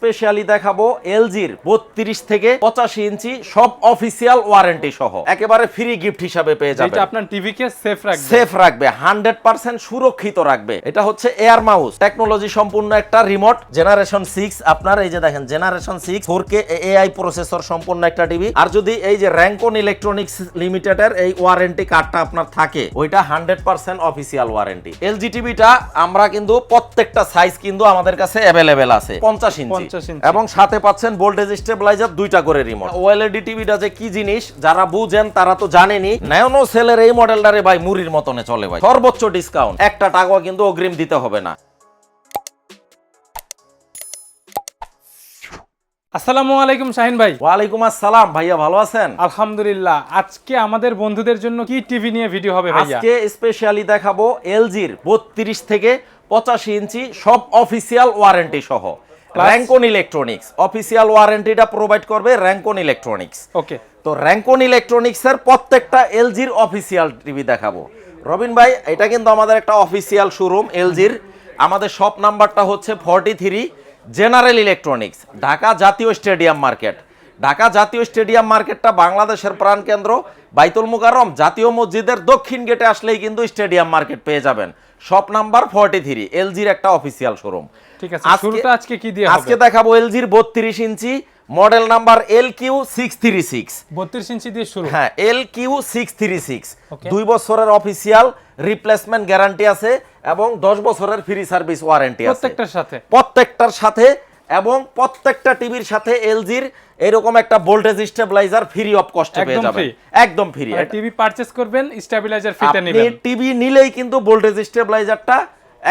Specially দেখাবো এলজির বত্রিশ থেকে পঁচাশি ইঞ্চি সব অফিসিয়াল ওয়ারেন্টি সহ। একেবারে ফ্রি গিফট হিসাবে পেয়ে যাবেন। আপনার টিভিকে সেফ রাখবে। সেফ রাখবে হান্ড্রেড পার্সেন্ট সুরক্ষিত রাখবে। এটা হচ্ছে এয়ার মাউস। টেকনোলজি সম্পূর্ণ একটা রিমোট জেনারেশন সিক্স আপনার এই যে দেখেন generation six four K AI processor সম্পূর্ণ একটা টিভি আর যদি এই যে র্যাঙ্কন ইলেকট্রনিক্স লিমিটেডের এই ওয়ারেন্টি কার্ডটা আপনার থাকে ওইটা hundred percent official warranty LG টিভিটা আমরা কিন্তু প্রত্যেকটা সাইজ কিন্তু আমাদের কাছে অ্যাভেলেবেল আছে পঞ্চাশ ইঞ্চি। এবং সাথে পাচ্ছেন ভোল্টেজ স্টেবিলাইজার দুইটা করে রিমোট ওএলইডি টিভিটা যে কি জিনিস যারা বুঝেন তারা তো জানেনি ন্যানো সেলের এই মডেলটারে ভাই মুড়ির মতনে চলে ভাই। সর্বোচ্চ ডিসকাউন্ট একটা টাকাও কিন্তু অগ্রিম দিতে হবে না। আসসালামু আলাইকুম শাহিন ভাই। ওয়ালাইকুম আসসালাম। ভাইয়া ভালো আছেন? আলহামদুলিল্লাহ। আজকে আমাদের বন্ধুদের জন্য কি টিভি নিয়ে ভিডিও হবে ভাইয়া? আজকে স্পেশালি দেখাবো এলজির বত্রিশ থেকে পঁচাশি ইঞ্চি সব অফিসিয়াল ওয়ারেন্টি সহ। র্যাঙ্কন ইলেকট্রনিক্স অফিসিয়াল ওয়ারেন্টিটা প্রোভাইড করবে র্যাঙ্কন ইলেকট্রনিক্স ওকে তো র্যাঙ্কন ইলেকট্রনিক্সের প্রত্যেকটা এলজির অফিসিয়াল টিভি দেখাবো। রবিন ভাই এটা কিন্তু আমাদের একটা অফিসিয়াল শোরুম এলজির আমাদের শপ নাম্বারটা হচ্ছে forty three general electronics Dhaka জাতীয় স্টেডিয়াম মার্কেট। ঢাকা জাতীয় স্টেডিয়াম মার্কেটটা বাংলাদেশের প্রাণকেন্দ্র বাইতুল মুকাররম জাতীয় মসজিদের দক্ষিণ গেটে আসলেই কিন্তু স্টেডিয়াম মার্কেট পেয়ে যাবেন। শপ নাম্বার ফর্টি থ্রি এলজির একটা অফিসিয়াল শোরুম ঠিক আছে শুরুটা আজকে কি দিয়ে আজকে দেখাবো এলজির বত্রিশ inch model number L Q six three six. 32 inch দিয়ে শুরু। হ্যাঁ L Q six three six. দুই বছরের অফিসিয়াল রিপ্লেসমেন্ট গ্যারান্টি আছে এবং দশ বছরের ফ্রি সার্ভিস ওয়ারেন্টি আছে। প্রত্যেকটার সাথে? প্রত্যেকটার সাথে এবং প্রত্যেকটা টিভির সাথে এলজির এরকম একটা ভোল্টেজ স্টেবিলাইজার ফ্রি অফ কস্টে পেয়ে একদম যাবেন। একদম ফ্রি টিভি পারচেজ করবেন স্টেবিলাইজার ফ্রিতে নেবেন। টিভি নিলেই কিন্তু ভোল্টেজ স্টেবিলাইজারটা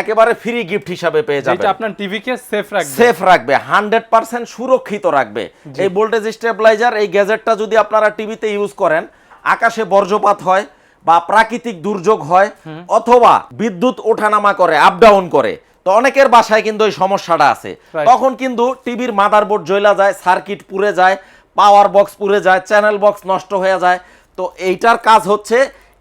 একেবারে ফ্রি গিফট হিসাবে পেয়ে যাবেন। আপনার টিভিকে সেফ রাখবে। সেফ রাখবে হান্ড্রেড পার্সেন্ট সুরক্ষিত রাখবে। এই ভোল্টেজ স্টেবিলাইজার এই গ্যাজেটটা যদি আপনারা টিভিতে ইউজ করেন আকাশে বর্জ্যপাত হয় বা প্রাকৃতিক দুর্যোগ হয় অথবা বিদ্যুৎ ওঠানামা করে আপ ডাউন করে তো অনেকের বাসায় কিন্তু এই সমস্যাটা আছে। তখন কিন্তু টিভির মাদারবোর্ড জ্বলা যায় সার্কিট পুড়ে যায় পাওয়ার বক্স পুড়ে যায় চ্যানেল বক্স নষ্ট হয়ে যায়। তো এইটার কাজ হচ্ছে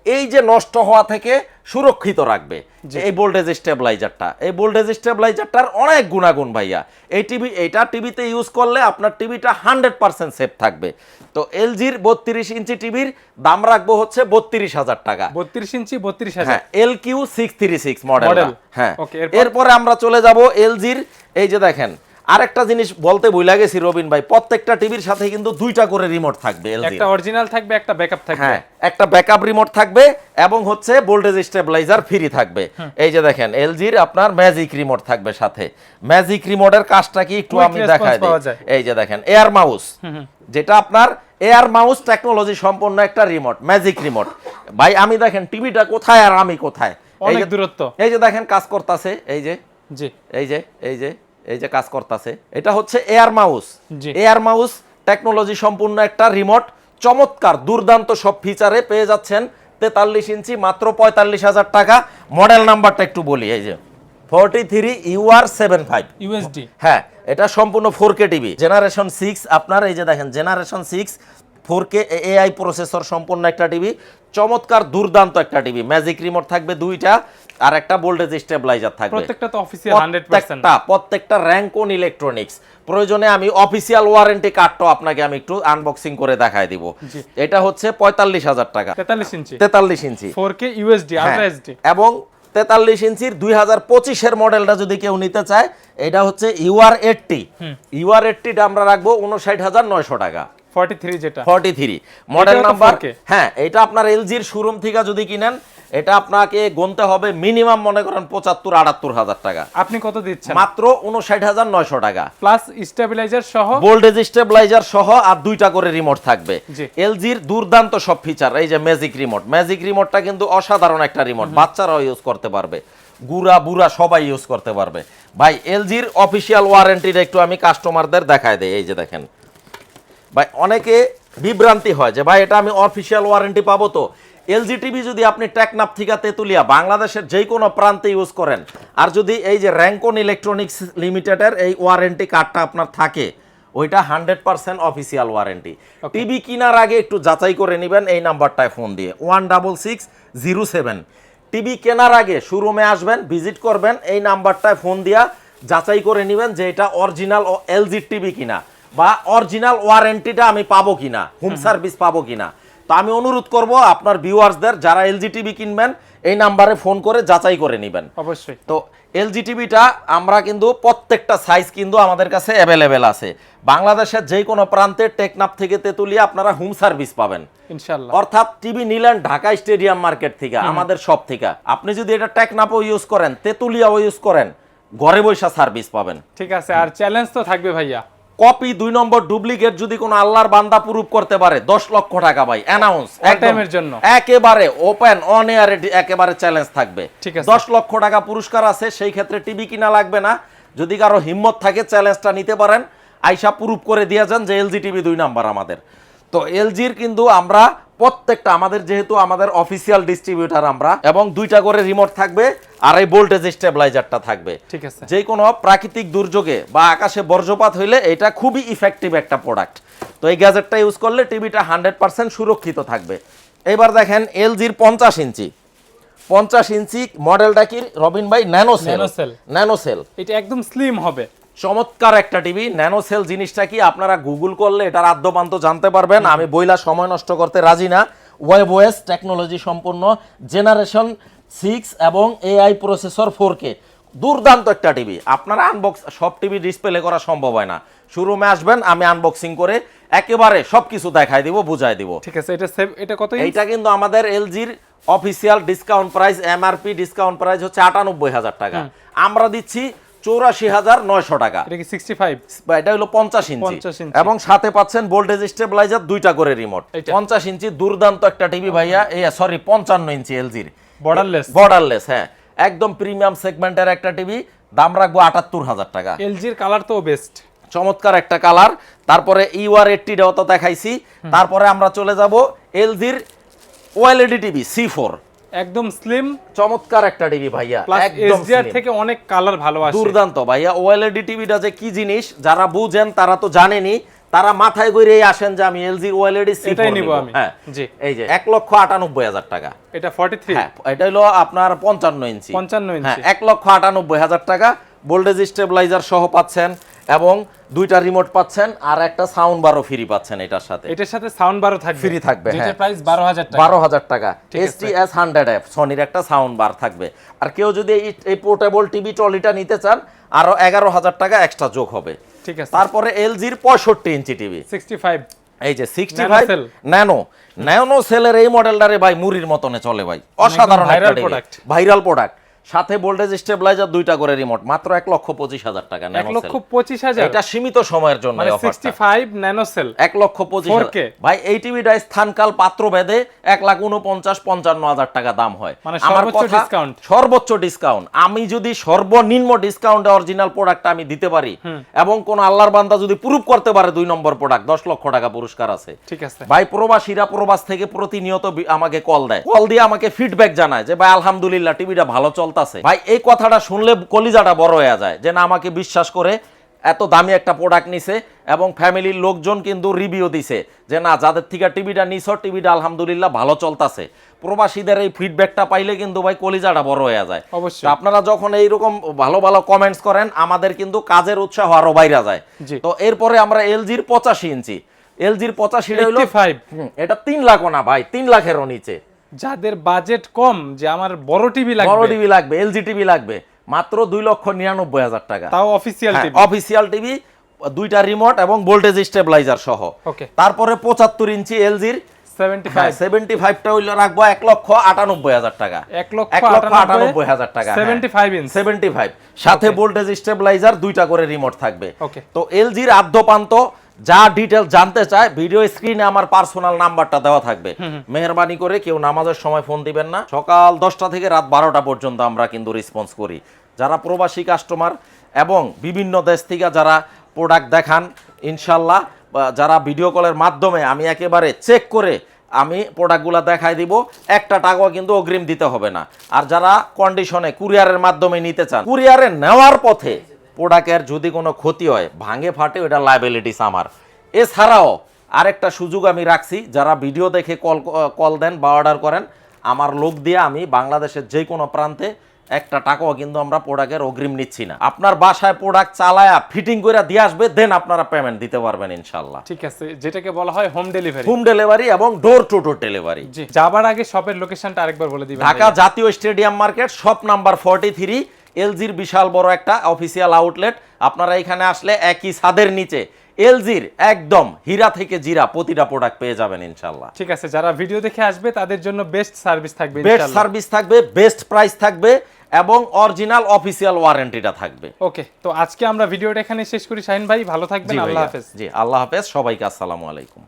এই যে নষ্ট হওয়া থেকে সুরক্ষিত রাখবে। এই ভোল্টেজ স্টেবিলাইজারটা এই ভোল্টেজ স্টেবিলাইজারটার অনেক গুণাগুণ ভাইয়া। এই টিভি এটা টিভিতে ইউজ করলে আপনার টিভিটা হান্ড্রেড পার্সেন্ট সেফ থাকবে। তো এলজির বত্রিশ ইঞ্চি টিভির দাম রাখব হচ্ছে বত্রিশ হাজার টাকা। 32 ইঞ্চি 32000 হ্যাঁ L Q six three six model হ্যাঁ এরপরে? আমরা চলে যাব এলজির এই যে দেখেন আরেকটা জিনিস বলতে ভুলে গেছি রবিন ভাই প্রত্যেকটা টিভির সাথে কিন্তু দুইটা করে রিমোট থাকবে একটা অরিজিনাল থাকবে একটা ব্যাকআপ থাকবে। হ্যাঁ একটা ব্যাকআপ রিমোট থাকবে এবং হচ্ছে ভোল্টেজ স্টেবিলাইজার ফ্রি থাকবে। এই যে দেখেন এলজির আপনার ম্যাজিক রিমোট থাকবে সাথে। ম্যাজিক রিমোটের কাজটা কি একটু আমি দেখাই দিই। এই যে দেখেন এয়ার মাউস যেটা আপনার এয়ার মাউস টেকনোলজি সম্পন্ন একটা রিমোট ম্যাজিক রিমোট ভাই আমি দেখেন টিভিটা কোথায় আর আমি কোথায়? এই অনেক যে- দূরত্ব। এই যে দেখেন কাজ করতেছে এই যে। জি। এই যে এই যে। এই যে কাজ করতেছে এটা হচ্ছে air mouse. Air mouse technology সম্পূর্ণ একটা রিমোট চমৎকার দুর্দান্ত সব ফিচারে পেয়ে যাচ্ছেন তেতাল্লিশ ইঞ্চি মাত্র পঁয়তাল্লিশ হাজার টাকা। মডেল নাম্বারটা একটু বলি এই যে forty three UR seven five USD হ্যাঁ এটা সম্পূর্ণ four K TV generation six আপনার এই যে দেখেন generation six four K AI processor সম্পূর্ণ একটা টিভি চমৎকার দুর্দান্ত একটা টিভি ম্যাজিক রিমোট থাকবে দুইটা। আর একটা ভোল্টেজ স্টেবিলাইজার থাকবে। প্রত্যেকটা তো অফিসিয়াল 100% প্রত্যেকটা প্রত্যেকটা র্যাঙ্কন ইলেকট্রনিক্স প্রয়োজনে আমি অফিসিয়াল ওয়ারেন্টি কার্ডটাও আপনাকে আমি একটু আনবক্সিং করে দেখাই দিব। এটা হচ্ছে পঁয়তাল্লিশ হাজার টাকা। 43 ইঞ্চি। তেতাল্লিশ ইঞ্চি। 4K ইউএসডি হ্যাঁ, আলট্রা এইচডি এবং তেতাল্লিশ ইঞ্চির দুই হাজার পঁচিশের মডেলটা যদি কেউ নিতে চায় এটা হচ্ছে ইউআর এইটটি ইউআর এইটটিটা আমরা রাখব উনষাট হাজার নয়শো টাকা। 43 যেটা। ফর্টি থ্রি মডেল নাম্বার হ্যাঁ এটা আপনার এলজির শোরুম থেকে যদি কিনেন এটা আপনাকে গুনতে হবে মিনিমাম মনে করেন পঁচাত্তর আটাত্তর হাজার টাকা। আপনি কত দিচ্ছেন? মাত্র উনষাট হাজার নয়শো টাকা। প্লাস স্টেবিলাইজার সহ? ভোল্টেজ স্টেবিলাইজার সহ আর দুইটা করে রিমোট থাকবে। এলজির দুর্দান্ত সব ফিচার এই যে ম্যাজিক রিমোট ম্যাজিক রিমোটটা কিন্তু অসাধারণ একটা রিমোট বাচ্চারাও ইউজ করতে পারবে। গুড়া বুড়া সবাই ইউজ করতে পারবে। ভাই এলজির অফিসিয়াল ওয়ারেন্টিটা একটু আমি কাস্টমারদের দেখায় দেয় এই যে দেখেন। ভাই অনেকে বিভ্রান্তি হয় যে ভাই এটা আমি অফিসিয়াল ওয়ারেন্টি পাবো তো? এলজি টিভি যদি আপনি টেকনাপ থেকে তেতুলিয়া বাংলাদেশের যে কোনো প্রান্তে ইউজ করেন আর যদি এই যে র্যাঙ্কন ইলেকট্রনিক্স লিমিটেডের এই ওয়ারেন্টি কার্ডটা আপনার থাকে ওইটা hundred percent official warranty. TV কেনার আগে একটু যাচাই করে নেবেন এই নাম্বারটায় ফোন দিয়ে। One double six zero seven. TV কেনার আগে শোরুমে আসবেন ভিজিট করবেন এই নাম্বারটায় ফোন দিয়া যাচাই করে নেবেন যে এটা অরিজিনাল এলজি টিভি কিনা বা অরিজিনাল ওয়ারেন্টিটা আমি পাবো কিনা হোম। সার্ভিস পাবো কিনা। তো আমি অনুরোধ করব আপনার ভিউয়ার্সদের যারা এলজি টিভি কিনবেন এই নাম্বারে ফোন করে যাচাই করে নেবেন। অবশ্যই। তো এলজি টিভিটা আমরা কিন্তু প্রত্যেকটা সাইজ কিন্তু আমাদের কাছে অ্যাভেলেবেল আছে। বাংলাদেশের যে কোনো প্রান্তে টেকনাপ থেকে তেতুলিয়া আপনারা হোম সার্ভিস পাবেন। ইনশাল্লাহ অর্থাৎ টিভি নিলেন ঢাকা স্টেডিয়াম মার্কেট থেকে আমাদের সব থেকে। আপনি যদি এটা টেকনাপও ইউজ করেন তেতুলিয়াও ইউজ করেন ঘরে বৈশা সার্ভিস পাবেন। ঠিক আছে আর চ্যালেঞ্জ তো থাকবে ভাইয়া। কপি দুই নম্বর ডুপ্লিকেট যদি কোনো আল্লাহর বান্দা প্রুফ করতে পারে দশ লক্ষ টাকা ভাই অ্যানাউন্স time জন্য। একেবারে ওপেন অন এয়ারে একেবারে চ্যালেঞ্জ থাকবে। ঠিক আছে। দশ লক্ষ টাকা পুরস্কার আছে সেই ক্ষেত্রে টিভি কিনা লাগবে না। যদি কারও হিম্মত থাকে চ্যালেঞ্জটা নিতে পারেন। আইসা প্রুফ করে দিয়ে যান যে এলজি টিভি দুই নাম্বার আমাদের। তো এলজির কিন্তু আমরা প্রত্যেকটা আমাদের যেহেতু আমাদের অফিসিয়াল ডিস্ট্রিবিউটার আমরা এবং দুইটা করে রিমোট থাকবে আর এই ভোল্টেজ স্টেবিলাইজারটা থাকবে। ঠিক আছে। যে কোনো প্রাকৃতিক দুর্যোগে বা আকাশে বর্জ্যপাত হইলে এটা খুবই ইফেক্টিভ একটা প্রোডাক্ট তো এই গ্যাজেটটা ইউজ করলে টিভিটা হান্ড্রেড পার্সেন্ট সুরক্ষিত থাকবে। এবার দেখেন এলজির পঞ্চাশ ইঞ্চি। পঞ্চাশ ইঞ্চি মডেলটা কি? রবিন ভাই nano cell Nano cell। Nano cell এটা একদম স্লিম হবে। চমৎকার একটা টিভি ন্যানো সেল জিনিসটা কি? আপনারা গুগল করলে এটার আদ্যপান্ত জানতে পারবেন। আমি বইলা সময় নষ্ট করতে রাজি না। ওয়েব ওয়েস টেকনোলজি সম্পূর্ণ জেনারেশন সিক্স এবং এআই প্রসেসর ফোর কে দুর্দান্ত একটা টিভি। আপনারা আনবক্স সব টিভি ডিসপ্লে করা সম্ভব হয় না। শুরুমে আসবেন আমি আনবক্সিং করে একেবারে সব কিছু দেখাই দিব বুঝাই দিব। ঠিক আছে এটা সেভ এটা কত এটা কিন্তু আমাদের এলজির official discount price MRP discount price হচ্ছে আটানব্বই হাজার টাকা। আমরা দিচ্ছি চৌরাশি হাজার নয়শো টাকা। এটা বা এটা হলো পঞ্চাশ ইঞ্চি। 50 ইঞ্চি। এবং সাথে পাচ্ছেন ভোল্টেজ স্টেবিলাইজার দুইটা করে রিমোট পঞ্চাশ ইঞ্চি দুর্দান্ত একটা টিভি ভাইয়া এই সরি পঞ্চান্ন ইঞ্চি এলজির Borderless। বর্ডারলেস হ্যাঁ। একদম প্রিমিয়াম সেগমেন্টের একটা টিভি দাম রাখব আটাত্তর হাজার টাকা। এলজির কালার তো বেস্ট চমৎকার একটা কালার তারপরে ইউআর এইটটিটাও তো দেখাইছি। তারপরে আমরা চলে যাব এলজির ওএলইডি টিভি সি ফোর একদম স্লিম চমৎকার একটা টিভি ভাইয়া একদম এসডিআর থেকে অনেক কালার ভালো আসে। দুর্দান্ত ভাইয়া ওএলইডি টিভিটা যে কি জিনিস যারা বুঝেন তারা তো জানেনই তারা মাথায় করে আসেন যে আমি এলজি ওএলইডি সি এটাই নিবো আমি। হ্যাঁ জি। এই যে এক লক্ষ আটানব্বই হাজার টাকা। এটা ফর্টি থ্রি হ্যাঁ এটা হলো আপনার পঞ্চান্ন ইঞ্চি। 55 ইঞ্চি। হ্যাঁ এক লক্ষ আটানব্বই হাজার টাকা। ভোল্টেজ স্টেবিলাইজার সহ পাচ্ছেন। এবং দুইটা রিমোট পাচ্ছেন আর একটা সাউন্ড বারও ফ্রি পাচ্ছেন এটার সাথে। এটার সাথে সাউন্ড বারও থাকবে। ফ্রি থাকবে, হ্যাঁ। প্রাইস বারো হাজার টাকা। বারো হাজার টাকা। ঠিক আছে। S T S hundred F সনির একটা সাউন্ড বার থাকবে। আর কেউ যদি এই- পোর্টেবল টিভি ট্রলিটা নিতে চান আরও এগারো হাজার টাকা এক্সট্রা যোগ হবে। ঠিক আছে। তারপরে এলজির পঁয়ষট্টি ইঞ্চি টিভি সিক্সটি ফাইভ এই যে সিক্সটি ফাইভ। ন্যানো ন্যানো সেলের এই মডেলটারে ভাই মুড়ির মতনে চলে ভাই। অসাধারণ viral product। ভাইরাল প্রোডাক্ট সাথে ভোল্টেজ স্টেবিলাইজার দুইটা করে রিমোট মাত্র এক লক্ষ পঁচিশ হাজার টাকা এক লক্ষ পঁচিশ হাজার। এটা সীমিত সময়ের জন্য। সিক্সটি ফাইভ ন্যানো সেল এক লক্ষ পঁচিশ ভাই এই টিভিটা স্থানকাল পাত্র ভেদে এক লাখ উনপঞ্চাশ পঞ্চান্ন হাজার টাকা দাম হয়। মানে আমার কথা, সর্বোচ্চ ডিসকাউন্ট আমি যদি সর্বনিম্ন ডিসকাউন্টে অরিজিনাল প্রোডাক্ট আমি দিতে পারি এবং কোন আল্লাহর বান্দা যদি প্রুফ করতে পারে দুই নম্বর প্রোডাক্ট দশ লক্ষ টাকা পুরস্কার আছে। ঠিক আছে। ভাই প্রবাসীরা প্রবাস থেকে প্রতিনিয়ত আমাকে কল দেয়। কল দিয়ে আমাকে ফিডব্যাক জানায় যে ভাই আলহামদুলিল্লাহ টিভিটা ভালো চলতেছে ভাই এই কথাটা শুনলে কলিজাটা বড় হয়ে যায় যে না আমাকে বিশ্বাস করে এত দামি একটা প্রোডাক্ট নিছে এবং ফ্যামিলির লোকজন কিন্তু রিভিউ দিছে যে না যাদের থেকে টিভিটা নিছ টিভিটা আলহামদুলিল্লাহ ভালো চলতেছে। প্রবাসীদের এই ফিডব্যাকটা পাইলে কিন্তু ভাই কলিজাটা বড় হয়ে যায়। অবশ্যই। আপনারা যখন এইরকম ভালো ভালো কমেন্টস করেন আমাদের কিন্তু কাজের উৎসাহ আরও বাইরে যায়। তো এরপরে আমরা এলজির পঁচাশি ইঞ্চি। এলজির পঁচাশিটা হলো 85 হুম, এটা তিন লাখও না ভাই তিন লাখেরও নিচে। যাদের বাজেট কম যে আমার বড় টিভি লাগবে। বড় টিভি লাগবে এলজি টিভি লাগবে। মাত্র দুই লক্ষ নিরানব্বই হাজার টাকা। তাও অফিসিয়াল টিভি অফিসিয়াল টিভি দুইটা রিমোট এবং ভোল্টেজ স্টেবিলাইজার সহ। Okay. তারপরে পঁচাত্তর ইঞ্চি এলজির সেভেন্টি ফাইভ সেভেন্টি ফাইভটা হইলে রাখব এক লক্ষ আটানব্বই হাজার টাকা। এক লক্ষ আটানব্বই হাজার টাকা seventy five inch seventy five সাথে ভোল্টেজ স্টেবিলাইজার দুইটা করে রিমোট থাকবে। তো এলজির আদ্যপান্ত যা ডিটেল জানতে চায় ভিডিও স্ক্রিনে আমার পার্সোনাল নাম্বারটা দেওয়া থাকবে। মেহরবানি করে কেউ নামাজের সময় ফোন দিবেন না। সকাল দশটা থেকে রাত বারোটা পর্যন্ত আমরা কিন্তু রেসপন্স করি। যারা প্রবাসী কাস্টমার এবং বিভিন্ন দেশ থেকে যারা প্রোডাক্ট দেখান ইনশাল্লাহ যারা ভিডিও কলের মাধ্যমে আমি একেবারে চেক করে আমি প্রোডাক্টগুলো দেখাই দিব একটা টাকাও কিন্তু অগ্রিম দিতে হবে না। আর যারা কন্ডিশনে কুরিয়ারের মাধ্যমে নিতে চান কুরিয়ারে নেওয়ার পথে প্রোডাক্টের যদি কোনো ক্ষতি হয় ভাঙে ফাটে ওটা লাইবিলিটিস আমার। এছাড়াও আরেকটা সুযোগ আমি রাখছি যারা ভিডিও দেখে কল কল দেন বা অর্ডার করেন আমার লোক দিয়ে আমি বাংলাদেশের যে কোনো প্রান্তে একটা টাকাও কিন্তু আমরা প্রোডাক্টের অগ্রিম নিচ্ছি না। আপনার বাসায় প্রোডাক্ট চালায়া ফিটিং করে দিয়ে আসবে দেন আপনারা পেমেন্ট দিতে পারবেন ইনশাল্লাহ ঠিক আছে যেটাকে বলা হয় হোম ডেলিভারি হোম ডেলিভারি এবং ডোর টু ডোর ডেলিভারি যাবার আগে শপের লোকেশনটা আরেকবার বলে দিবেন ঢাকা জাতীয় stadium market shop number forty three এলজির বিশাল বড় একটা অফিসিয়াল আউটলেট আপনারা এখানে আসলে একই ছাদের নিচে। এলজির একদম হীরা থেকে জিরা প্রতিটা প্রোডাক্ট পেয়ে যাবেন ইনশাল্লাহ ঠিক আছে যারা ভিডিও দেখে আসবে তাদের জন্য বেস্ট সার্ভিস থাকবে বেস্ট সার্ভিস থাকবে বেস্ট প্রাইস থাকবে এবং অরিজিনাল অফিসিয়াল ওয়ারেন্টিটা থাকবে। ওকে তো আজকে আমরা ভিডিওটা এখানে শেষ করি। শাহিন ভাই ভালো থাকবেন আল্লাহ হাফেজ। জি আল্লাহ হাফেজ সবাইকে আসসালামু আলাইকুম।